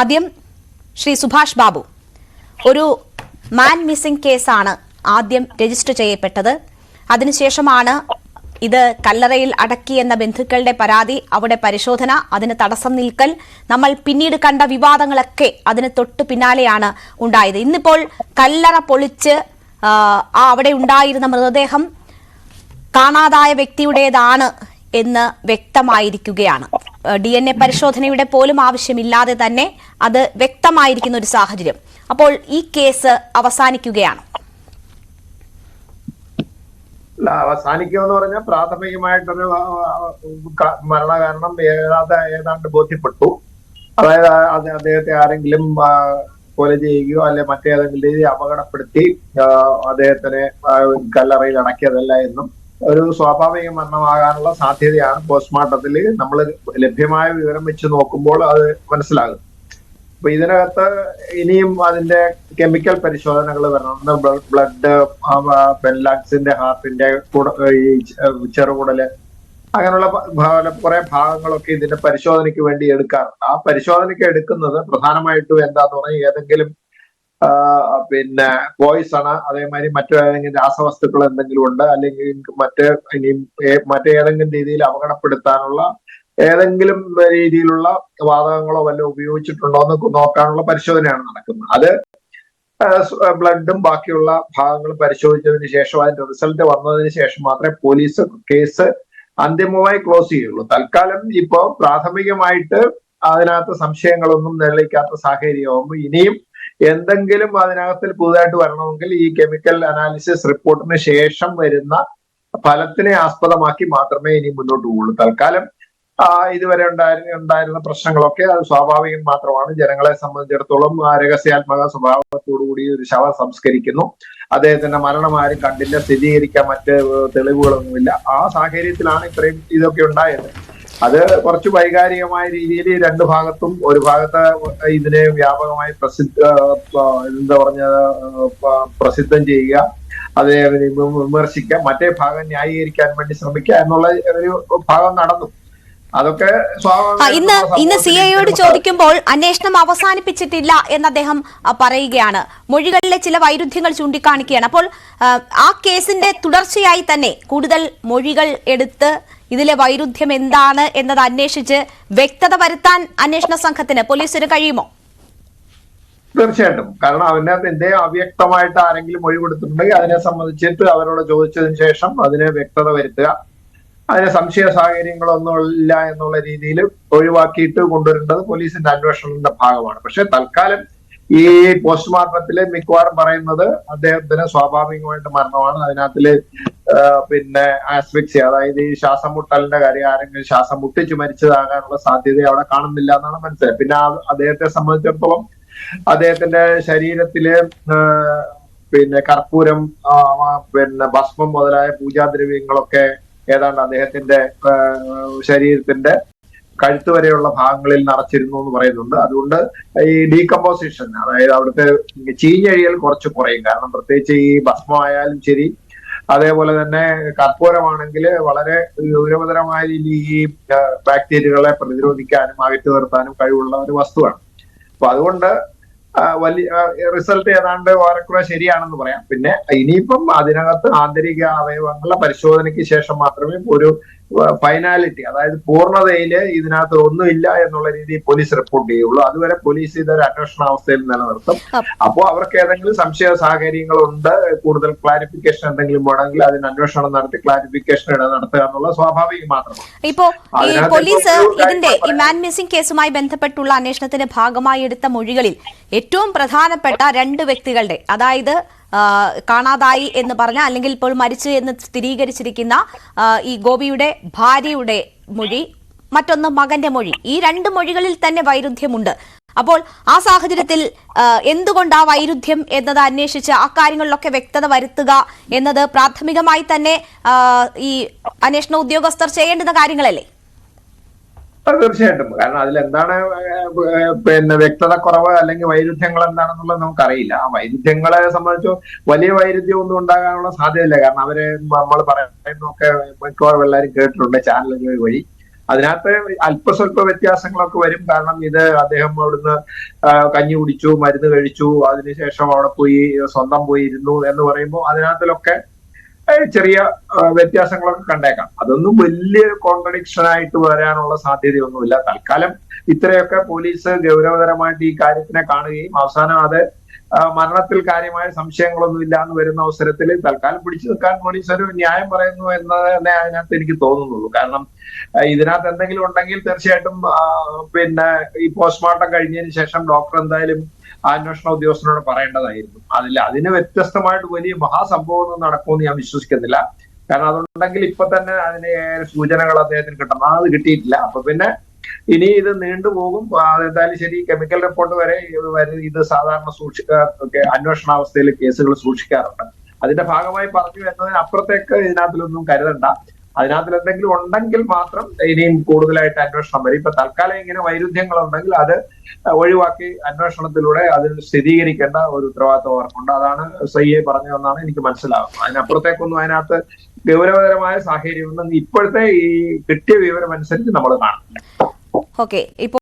ആദ്യം ശ്രീ സുഭാഷ് ബാബു. ഒരു man missing കേസാണ് ആദ്യം രജിസ്റ്റർ ചെയ്യപ്പെട്ടത്. അതിനുശേഷമാണ് ഇത് കല്ലറയിൽ അടക്കി എന്ന ബന്ധുക്കളുടെ പരാതി അവിടെ പരിശോധന അതിന് തടസ്സം നിൽക്കൽ. നമ്മൾ പിന്നീട് കണ്ട വിവാദങ്ങളൊക്കെ അതിന് തൊട്ട് പിന്നാലെയാണ് ഉണ്ടായത്. ഇന്നിപ്പോൾ കല്ലറ പൊളിച്ച് ആ, അവിടെ ഉണ്ടായിരുന്ന മൃതദേഹം കാണാതായ വ്യക്തിയുടേതാണ് എന്ന് വ്യക്തമായിരിക്കുകയാണ്. ഡി എൻ എ പരിശോധനയുടെ പോലും ആവശ്യമില്ലാതെ തന്നെ അത് വ്യക്തമായിരിക്കുന്ന ഒരു സാഹചര്യം. അപ്പോൾ ഈ കേസ് അവസാനിക്കുകയാണ്. അവസാനിക്കുമെന്ന് പറഞ്ഞാൽ പ്രാഥമികമായിട്ടൊരു മരണകാരണം ഏതാണ്ട് ബോധ്യപ്പെട്ടു. അതായത് അത് അദ്ദേഹത്തെ ആരെങ്കിലും കൊല ചെയ്യുകയോ അല്ലെ മറ്റേതെങ്കിലും രീതി അപകടപ്പെടുത്തി അദ്ദേഹത്തിനെ കല്ലറയിൽ അടക്കിയതല്ല എന്നും ഒരു സ്വാഭാവിക മരണമാകാനുള്ള സാധ്യതയാണ് പോസ്റ്റ്മോർട്ടത്തിൽ നമ്മൾ ലഭ്യമായ വിവരം വെച്ച് നോക്കുമ്പോൾ അത് മനസ്സിലാകും. അപ്പൊ ഇതിനകത്ത് ഇനിയും അതിന്റെ കെമിക്കൽ പരിശോധനകൾ വരണം. ബ്ലഡ് പെൻലാക്സിന്റെ ഹാർട്ടിന്റെ ഈ ചെറുകുടൽ അങ്ങനെയുള്ള കുറെ ഭാഗങ്ങളൊക്കെ ഇതിന്റെ പരിശോധനയ്ക്ക് വേണ്ടി എടുക്കാറുണ്ട്. ആ പരിശോധനയ്ക്ക് എടുക്കുന്നത് പ്രധാനമായിട്ടും എന്താന്ന് പറഞ്ഞാൽ ഏതെങ്കിലും പിന്നെ പോയിസണ് അതേമാതിരി മറ്റു ഏതെങ്കിലും രാസവസ്തുക്കൾ എന്തെങ്കിലും ഉണ്ട് അല്ലെങ്കിൽ മറ്റ് ഇനി മറ്റേതെങ്കിലും രീതിയിൽ അപകടപ്പെടുത്താനുള്ള ഏതെങ്കിലും രീതിയിലുള്ള വാതകങ്ങളോ വല്ലതും ഉപയോഗിച്ചിട്ടുണ്ടോ എന്ന് നോക്കാനുള്ള പരിശോധനയാണ് നടക്കുന്നത്. അത് ബ്ലഡും ബാക്കിയുള്ള ഭാഗങ്ങളും പരിശോധിച്ചതിന് ശേഷം അതിന്റെ റിസൾട്ട് വന്നതിന് ശേഷം മാത്രമേ പോലീസ് കേസ് അന്തിമമായി ക്ലോസ് ചെയ്യുള്ളൂ. തൽക്കാലം ഇപ്പോ പ്രാഥമികമായിട്ട് അതിനകത്ത് സംശയങ്ങളൊന്നും നിലനിൽക്കാത്ത സാഹചര്യമാകുമ്പോൾ ഇനിയും എന്തെങ്കിലും അതിനകത്തിൽ പുതുതായിട്ട് വരണമെങ്കിൽ ഈ കെമിക്കൽ അനാലിസിസ് റിപ്പോർട്ടിന് ശേഷം വരുന്ന ഫലത്തിനെ ആസ്പദമാക്കി മാത്രമേ ഇനി മുന്നോട്ട് പോകുള്ളൂ തൽക്കാലം ഇതുവരെ ഉണ്ടായിരുന്ന ഉണ്ടായിരുന്ന പ്രശ്നങ്ങളൊക്കെ അത് സ്വാഭാവികം മാത്രമാണ്. ജനങ്ങളെ സംബന്ധിച്ചിടത്തോളം രഹസ്യാത്മക സ്വഭാവത്തോടുകൂടി ഒരു ശവം സംസ്കരിക്കുന്നു. അദ്ദേഹത്തിന്റെ മരണം ആരും കണ്ടില്ല സ്ഥിരീകരിക്കാൻ മറ്റ് തെളിവുകളൊന്നുമില്ല. ആ സാഹചര്യത്തിലാണ് ഇത്രയും ഇതൊക്കെ ഉണ്ടായത്. അത് കുറച്ച് വൈകാരികമായ രീതിയിൽ രണ്ട് ഭാഗത്തും ഒരു ഭാഗത്ത് ഇതിനെ വ്യാപകമായി പ്രസിദ്ധ എന്താ പറഞ്ഞ പ്രസിദ്ധം ചെയ്യുക അതിനെ വിമർശിക്കുക മറ്റേ ഭാഗം ന്യായീകരിക്കാൻ വേണ്ടി ശ്രമിക്കുക എന്നുള്ള ഒരു ഭാഗം നടന്നു. അതൊക്കെ ഇന്ന് ഇന്ന് സി ഐയോട് ചോദിക്കുമ്പോൾ അന്വേഷണം അവസാനിപ്പിച്ചിട്ടില്ല എന്ന് അദ്ദേഹം പറയുകയാണ്. മൊഴികളിലെ ചില വൈരുദ്ധ്യങ്ങൾ ചൂണ്ടിക്കാണിക്കുകയാണ്. അപ്പോൾ ആ കേസിന്റെ തുടർച്ചയായി തന്നെ കൂടുതൽ മൊഴികൾ എടുത്ത് ഇതിലെ വൈരുദ്ധ്യം എന്താണ് എന്നത് അന്വേഷിച്ച് വ്യക്തത വരുത്താൻ അന്വേഷണ സംഘത്തിന് പോലീസിന് കഴിയുമോ? തീർച്ചയായിട്ടും. കാരണം അതിനകത്ത് എന്തേ അവ്യക്തമായിട്ട് ആരെങ്കിലും മൊഴി കൊടുത്തിട്ടുണ്ടെങ്കിൽ അതിനെ സംബന്ധിച്ചിട്ട് അവരോട് ചോദിച്ചതിന് ശേഷം അതിനെ വ്യക്തത വരുത്തുക. അതിന് സംശയ സാഹചര്യങ്ങളൊന്നും ഇല്ല എന്നുള്ള രീതിയിൽ ഒഴിവാക്കിയിട്ട് കൊണ്ടുവരേണ്ടത് പോലീസിന്റെ അന്വേഷണത്തിന്റെ ഭാഗമാണ്. പക്ഷെ തൽക്കാലം ഈ പോസ്റ്റ്മോർട്ടത്തിൽ മിക്കവാറും പറയുന്നത് അദ്ദേഹത്തിന് സ്വാഭാവികമായിട്ട് മരണമാണ്. അതിനകത്തിൽ പിന്നെ ആസ്പെക്സി അതായത് ഈ ശ്വാസം മുട്ടലിന്റെ കാര്യം ആരെങ്കിലും ശ്വാസം മുട്ടിച്ചു മരിച്ചതാകാനുള്ള സാധ്യത അവിടെ കാണുന്നില്ല എന്നാണ് മനസ്സിലായത്. പിന്നെ അദ്ദേഹത്തെ സംബന്ധിച്ചിടത്തോളം അദ്ദേഹത്തിന്റെ ശരീരത്തിൽ പിന്നെ കർപ്പൂരം പിന്നെ ഭസ്മം മുതലായ പൂജാദ്രവ്യങ്ങളൊക്കെ ഏതാണ്ട് അദ്ദേഹത്തിന്റെ ശരീരത്തിന്റെ കഴുത്ത് വരെയുള്ള ഭാഗങ്ങളിൽ നിറച്ചിരുന്നു എന്ന് പറയുന്നുണ്ട്. അതുകൊണ്ട് ഈ ഡീകമ്പോസിഷൻ അതായത് അവിടുത്തെ ചീഞ്ഞഴിയൽ കുറച്ച് കുറയും. കാരണം പ്രത്യേകിച്ച് ഈ ഭസ്മമായാലും ശരി അതേപോലെ തന്നെ കർപ്പൂരമാണെങ്കിൽ വളരെ ഗൗരവതരമായ രീതിയിൽ ഈ ബാക്ടീരിയകളെ പ്രതിരോധിക്കാനും അകറ്റി നിർത്താനും കഴിവുള്ള ഒരു വസ്തുവാണ്. അപ്പൊ അതുകൊണ്ട് വലിയ റിസൾട്ട് ഏതാണ്ട് ഓരക്കുറ ശരിയാണെന്ന് പറയാം. പിന്നെ ഇനിയിപ്പം അതിനകത്ത് ആന്തരിക അവയവങ്ങളുടെ പരിശോധനയ്ക്ക് ശേഷം മാത്രമേ ഒരു ഫൈനാലിറ്റി അതായത് പൂർണതയിൽ ഇതിനകത്ത് ഒന്നും ഇല്ല എന്നുള്ള രീതിയിൽ പോലീസ് റിപ്പോർട്ട് ചെയ്യുള്ളൂ. അതുവരെ പോലീസ് ഇതൊരു അന്വേഷണാവസ്ഥയിൽ നിലനിർത്തും. അപ്പോൾ അവർക്ക് ഏതെങ്കിലും സംശയ സാഹചര്യങ്ങളുണ്ട് കൂടുതൽ ക്ലാരിഫിക്കേഷൻ എന്തെങ്കിലും വേണമെങ്കിൽ അതിന് അന്വേഷണം നടത്തി ക്ലാരിഫിക്കേഷൻ നടത്തുക എന്നുള്ള സ്വാഭാവികം മാത്രമാണ്. ഇപ്പോ പോലീസ് ഇതിന്റെ ഈ മാൻ മിസ്സിംഗ് കേസുമായി ബന്ധപ്പെട്ടുള്ള അന്വേഷണത്തിന്റെ ഭാഗമായി എടുത്ത മൊഴികളിൽ ഏറ്റവും പ്രധാനപ്പെട്ട രണ്ട് വ്യക്തികളുടെ അതായത് കാണാതായി എന്ന് പറഞ്ഞ അല്ലെങ്കിൽ ഇപ്പോൾ മരിച്ചു എന്ന് സ്ഥിരീകരിച്ചിരിക്കുന്ന ഈ ഗോപിയുടെ ഭാര്യയുടെ മൊഴി മറ്റൊന്ന് മകന്റെ മൊഴി. ഈ രണ്ട് മൊഴികളിൽ തന്നെ വൈരുദ്ധ്യമുണ്ട്. അപ്പോൾ ആ സാഹചര്യത്തിൽ എന്തുകൊണ്ട് ആ വൈരുദ്ധ്യം എന്നത് അന്വേഷിച്ച് ആ കാര്യങ്ങളിലൊക്കെ വ്യക്തത വരുത്തുക എന്നത് പ്രാഥമികമായി തന്നെ ഈ അന്വേഷണ ഉദ്യോഗസ്ഥർ ചെയ്യേണ്ടുന്ന കാര്യങ്ങളല്ലേ? തീർച്ചയായിട്ടും. കാരണം അതിലെന്താണ് പിന്നെ വ്യക്തത കുറവ് അല്ലെങ്കിൽ വൈരുദ്ധ്യങ്ങൾ എന്താണെന്നുള്ളത് നമുക്കറിയില്ല. ആ വൈരുദ്ധ്യങ്ങളെ സംബന്ധിച്ച് വലിയ വൈരുദ്ധ്യം ഒന്നും ഉണ്ടാകാനുള്ള സാധ്യതയില്ല. കാരണം അവർ നമ്മൾ പറയുന്നൊക്കെ മിക്കവാറും എല്ലാവരും കേട്ടിട്ടുണ്ട് ചാനലുകൾ വഴി. അതിനകത്ത് അല്പസ്വല്പ വ്യത്യാസങ്ങളൊക്കെ വരും. കാരണം ഇത് അദ്ദേഹം അവിടുന്ന് കഞ്ഞി കുടിച്ചു മരുന്ന് കഴിച്ചു അതിനുശേഷം അവിടെ പോയി സ്വന്തം പോയി ഇരുന്നു എന്ന് പറയുമ്പോൾ അതിനകത്തിലൊക്കെ ചെറിയ വ്യത്യാസങ്ങളൊക്കെ കണ്ടേക്കാം. അതൊന്നും വലിയ കോൺട്രഡിക്ഷൻ ആയിട്ട് വരാനുള്ള സാധ്യതയൊന്നുമില്ല. തൽക്കാലം ഇത്രയൊക്കെ പോലീസ് ഗൗരവതരമായിട്ട് ഈ കാര്യത്തിനെ കാണുകയും അവസാനം അത് മരണത്തിൽ കാര്യമായ സംശയങ്ങളൊന്നും ഇല്ല എന്ന് വരുന്ന അവസരത്തിൽ തൽക്കാലം പിടിച്ചു നിൽക്കാൻ പോലീസ് ഒരു ന്യായം പറയുന്നു എന്ന് തന്നെ അതിനകത്ത് എനിക്ക് തോന്നുന്നുള്ളൂ. കാരണം ഇതിനകത്ത് എന്തെങ്കിലും ഉണ്ടെങ്കിൽ തീർച്ചയായിട്ടും പിന്നെ ഈ പോസ്റ്റ്മോർട്ടം കഴിഞ്ഞതിന് ശേഷം ഡോക്ടർ എന്തായാലും അന്വേഷണ ഉദ്യോഗസ്ഥനോട് പറയേണ്ടതായിരുന്നു. അതില്ല അതിന് വ്യത്യസ്തമായിട്ട് വലിയ മഹാസംഭവം നടക്കുമെന്ന് ഞാൻ വിശ്വസിക്കുന്നില്ല. കാരണം അതുണ്ടെങ്കിൽ ഇപ്പൊ തന്നെ അതിന് സൂചനകൾ അദ്ദേഹത്തിന് കിട്ടണം. അത് കിട്ടിയിട്ടില്ല. അപ്പൊ പിന്നെ ഇനി ഇത് നീണ്ടുപോകും എന്തായാലും ശരി കെമിക്കൽ റിപ്പോർട്ട് വരെ ഇത് സാധാരണ ഇത് സാധാരണ സൂക്ഷിക്ക അന്വേഷണാവസ്ഥയിൽ കേസുകൾ സൂക്ഷിക്കാറുണ്ട്. അതിന്റെ ഭാഗമായി പറഞ്ഞു എന്നതിന് അപ്പുറത്തേക്ക് ഇതിനകത്തിലൊന്നും കരുതണ്ട. അതിനകത്തിൽ എന്തെങ്കിലും ഉണ്ടെങ്കിൽ മാത്രം ഇനിയും കൂടുതലായിട്ട് അന്വേഷണം വരും. ഇപ്പൊ തൽക്കാലം ഇങ്ങനെ വൈരുദ്ധ്യങ്ങൾ ഉണ്ടെങ്കിൽ അത് ഒഴിവാക്കി അന്വേഷണത്തിലൂടെ അത് സ്ഥിരീകരിക്കേണ്ട ഒരു ഉത്തരവാദിത്വം അവർക്കുണ്ട്. അതാണ് സി എ പറഞ്ഞതെന്നാണ് എനിക്ക് മനസ്സിലാകുന്നത് അതിനപ്പുറത്തേക്കൊന്നും അതിനകത്ത് ഗൗരവതരമായ സാഹചര്യമൊന്നും ഇപ്പോഴത്തെ ഈ കിട്ടിയ വിവരം അനുസരിച്ച് നമ്മൾ കാണും. ഓക്കെ ഇപ്പോൾ